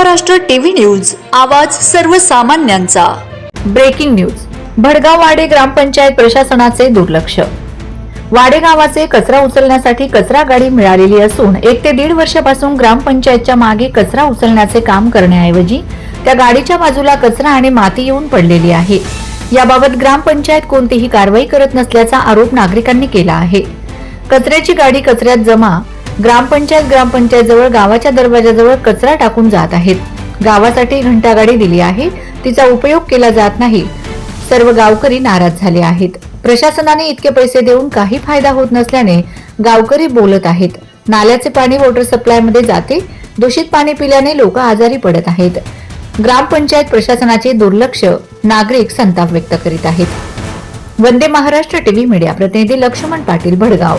Maharashtra TV news आवाज सर्वसामान्यांचा. Breaking news Bhadgaon वाडे ग्रामपंचायत प्रशासनाचे दुर्लक्ष. वाडे गावाचे कचरा उचलण्यासाठी कचरा गाडी मिळालेली असून एक ते दीड वर्षापासून ग्रामपंचायतच्या मागे कचरा उचलण्याचे काम करण्याऐवजी त्या गाडीच्या बाजूला कचरा आणि माती येऊन पडलेली आहे. याबाबत ग्रामपंचायत कोणतीही कारवाई करत नसल्याचा आरोप नागरिकांनी केला आहे. कचऱ्याची गाडी कचऱ्यात जमा ग्रामपंचायत ग्रामपंचायत जवळ गावाच्या दरवाजाजवळ कचरा टाकून जात आहेत. गावासाठी घंटागाडी दिली आहे. तिचा उपयोग केला जात नाही. सर्व गावकरी नाराज झाले आहेत. प्रशासनाने इतके पैसे देऊन काही फायदा होत नसल्याने गावकरी बोलत आहेत. नाल्याचे पाणी वॉटर सप्लायमध्ये जाते. दूषित पाणी पिल्याने लोक आजारी पडत आहेत. ग्रामपंचायत प्रशासनाचे दुर्लक्ष नागरिक संताप व्यक्त करीत आहेत. वंदे महाराष्ट्र टीव्ही मीडिया प्रतिनिधी लक्ष्मण पाटील भडगाव.